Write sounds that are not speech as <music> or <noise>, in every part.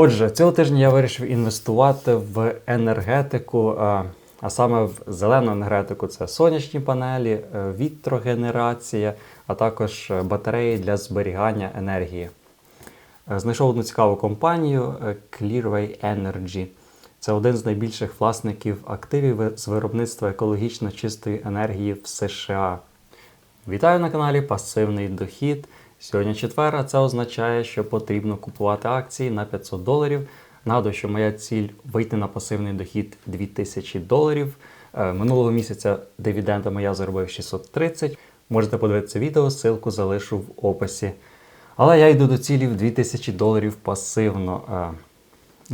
Отже, цього тижня я вирішив інвестувати в енергетику, а, саме в зелену енергетику це сонячні панелі, е, вітрогенерація, а також е, батареї для зберігання енергії. Е, Знайшов одну цікаву компанію Clearway Energy. Це один з найбільших власників активів з виробництва екологічно чистої енергії в США. Вітаю на каналі Пасивний дохід. Сьогодні четвер, а це означає, що потрібно купувати акції на 500 доларів. Нагадую, що моя ціль вийти на пасивний дохід 2000 доларів. Е, Минулого місяця дивідендами я заробив 630. Можете подивитися відео, ссылку залишу в описі. Але я йду до цілі в 2000 доларів пасивно. Е,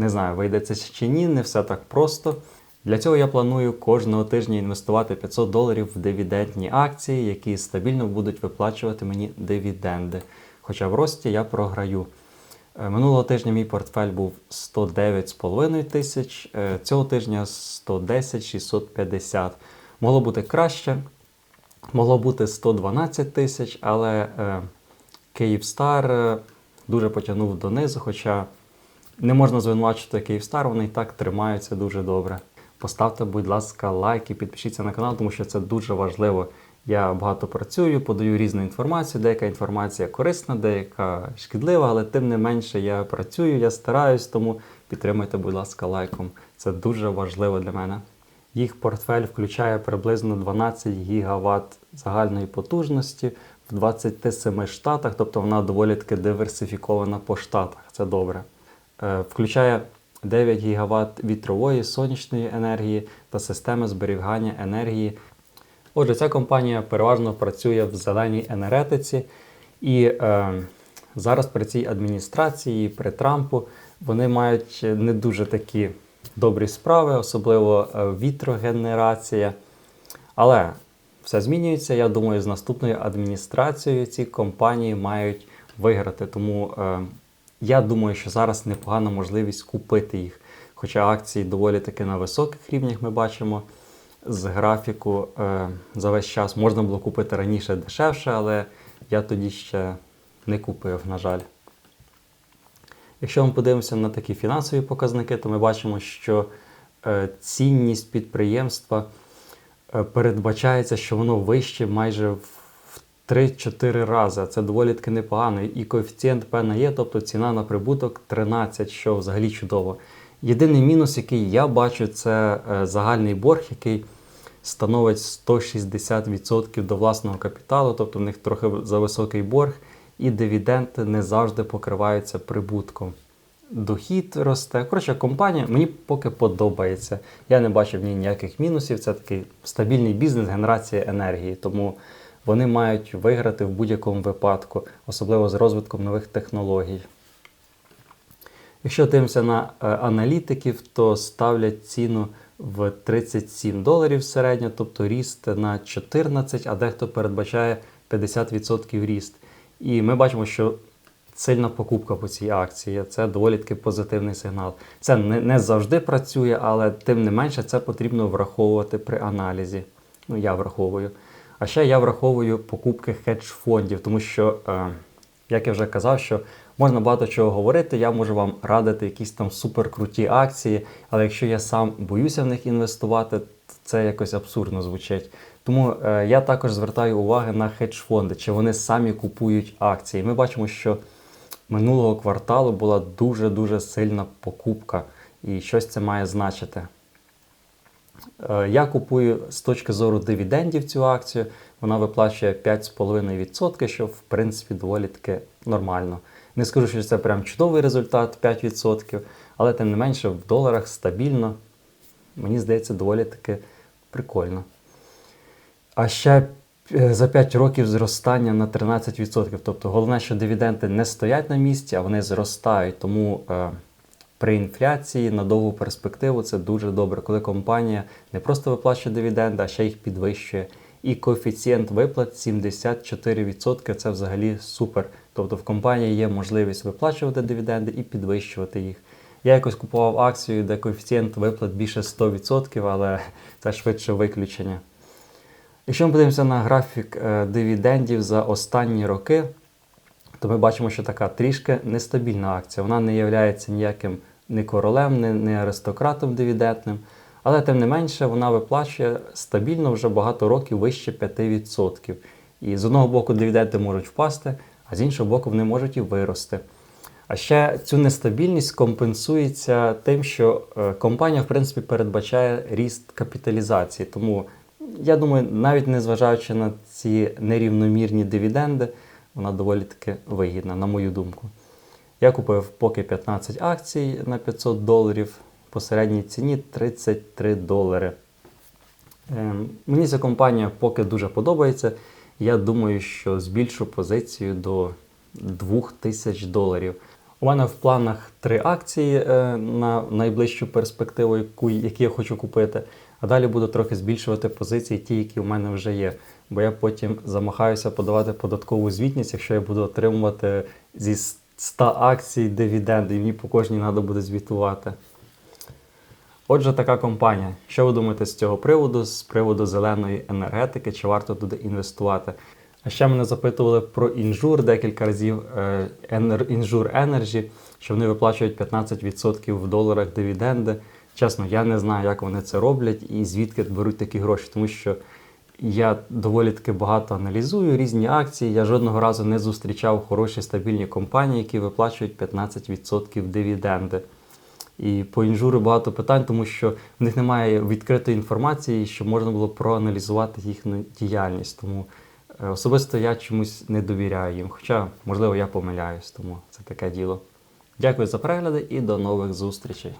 Не знаю, вийде це чи ні, не все так просто. Для цього я планую кожного тижня інвестувати 500 доларів в дивідендні акції, які стабільно будуть виплачувати мені дивіденди. Хоча в рості я програю. Е, Минулого тижня мій портфель був 109,5 тисяч, е, цього тижня 110 650. Могло бути краще, могло бути 112 тисяч, але е, Київстар дуже потягнув донизу, хоча не можна звинувачувати Київстар, вони і так тримаються дуже добре. Поставте, будь ласка, лайк і підпишіться на канал, тому що це дуже важливо. Я багато працюю, подаю різну інформацію. Деяка інформація корисна, деяка шкідлива, але тим не менше я працюю, я стараюсь, тому підтримайте, будь ласка, лайком. Це дуже важливо для мене. Їх портфель включає приблизно 12 гігаватт загальної потужності в 27 штатах, тобто вона доволі таки диверсифікована по штатах. Це добре. Е, Включає 9 гігаватт вітрової сонячної енергії та системи зберігання енергії. Отже, ця компанія переважно працює в зеленій енергетиці, і е, зараз при цій адміністрації, при Трампу, вони мають не дуже такі добрі справи, особливо е, вітрогенерація. Але все змінюється. Я думаю, з наступною адміністрацією ці компанії мають виграти. Тому е, я думаю, що зараз непогана можливість купити їх. Хоча акції доволі таки на високих рівнях ми бачимо з графіку е, за весь час. Можна було купити раніше дешевше, але я тоді ще не купив, на жаль. Якщо ми подивимося на такі фінансові показники, то ми бачимо, що е, цінність підприємства е, передбачається, що воно вище майже в 3-4 рази. Це доволі таки непогано. І коефіцієнт P на Е, тобто ціна на прибуток 13, що взагалі чудово. Єдиний мінус, який я бачу, це е, загальний борг, який становить 160% до власного капіталу, тобто в них трохи за високий борг, і дивіденди не завжди покриваються прибутком. Дохід росте. Коротше, компанія мені поки подобається. Я не бачу в ній ніяких мінусів. Це такий стабільний бізнес, генерація енергії. Тому вони мають виграти в будь-якому випадку, особливо з розвитком нових технологій. Якщо дивимося на е, аналітиків, то ставлять ціну в 37 доларів середньо, тобто ріст на 14, а дехто передбачає 50% ріст. І ми бачимо, що сильна покупка по цій акції. Це доволі таки позитивний сигнал. Це не, не завжди працює, але тим не менше це потрібно враховувати при аналізі. Ну, я враховую. А ще я враховую покупки хедж-фондів, тому що, е, як я вже казав, що можна багато чого говорити, я можу вам радити якісь там суперкруті акції, але якщо я сам боюся в них інвестувати, це якось абсурдно звучить. Тому е, я також звертаю увагу на хедж-фонди, чи вони самі купують акції. Ми бачимо, що минулого кварталу була дуже-дуже сильна покупка, і щось це має значити. Е, Я купую з точки зору дивідендів цю акцію. Вона виплачує 5,5%, що в принципі доволі таки нормально. Не скажу, що це прям чудовий результат 5%, але тим не менше в доларах стабільно. Мені здається, доволі таки прикольно. А ще е, за 5 років зростання на 13%. Тобто головне, що дивіденди не стоять на місці, а вони зростають. Тому е, при інфляції на довгу перспективу це дуже добре, коли компанія не просто виплачує дивіденди, а ще їх підвищує. І коефіцієнт виплат 74% це взагалі супер. Тобто в компанії є можливість виплачувати дивіденди і підвищувати їх. Я якось купував акцію, де коефіцієнт виплат більше 100%, але <laughs> це швидше виключення. Якщо ми подивимося на графік е, дивідендів за останні роки, то ми бачимо, що така трішки нестабільна акція. Вона не є ніяким не королем, не, не аристократом дивідендним, але тим не менше вона виплачує стабільно вже багато років вище 5%. І з одного боку дивіденди можуть впасти, а з іншого боку вони можуть і вирости. А ще цю нестабільність компенсується тим, що е, компанія в принципі передбачає ріст капіталізації. Тому я думаю, навіть незважаючи на ці нерівномірні дивіденди, вона доволі таки вигідна, на мою думку. Я купив поки 15 акцій на 500 доларів, по середній ціні 33 долари. Ем, Мені ця компанія поки дуже подобається. Я думаю, що збільшу позицію до 2000 доларів. У мене в планах три акції е, на найближчу перспективу, які я хочу купити. А далі буду трохи збільшувати позиції, ті, які у мене вже є. Бо я потім замахаюся подавати податкову звітність, якщо я буду отримувати зі 100 акцій дивіденди, і мені по кожній треба буде звітувати. Отже, така компанія. Що ви думаєте з цього приводу, з приводу зеленої енергетики, чи варто туди інвестувати? А ще мене запитували про інжур декілька разів. е, Інжур Energy, що вони виплачують 15% в доларах дивіденди. Чесно, я не знаю, як вони це роблять і звідки беруть такі гроші, тому що я доволі таки багато аналізую різні акції. Я жодного разу не зустрічав хороші стабільні компанії, які виплачують 15% дивіденди. І по інжуру багато питань, тому що в них немає відкритої інформації, щоб можна було проаналізувати їхню діяльність. Тому е, особисто я чомусь не довіряю їм. Хоча, можливо, я помиляюсь, тому це таке діло. Дякую за перегляди і до нових зустрічей.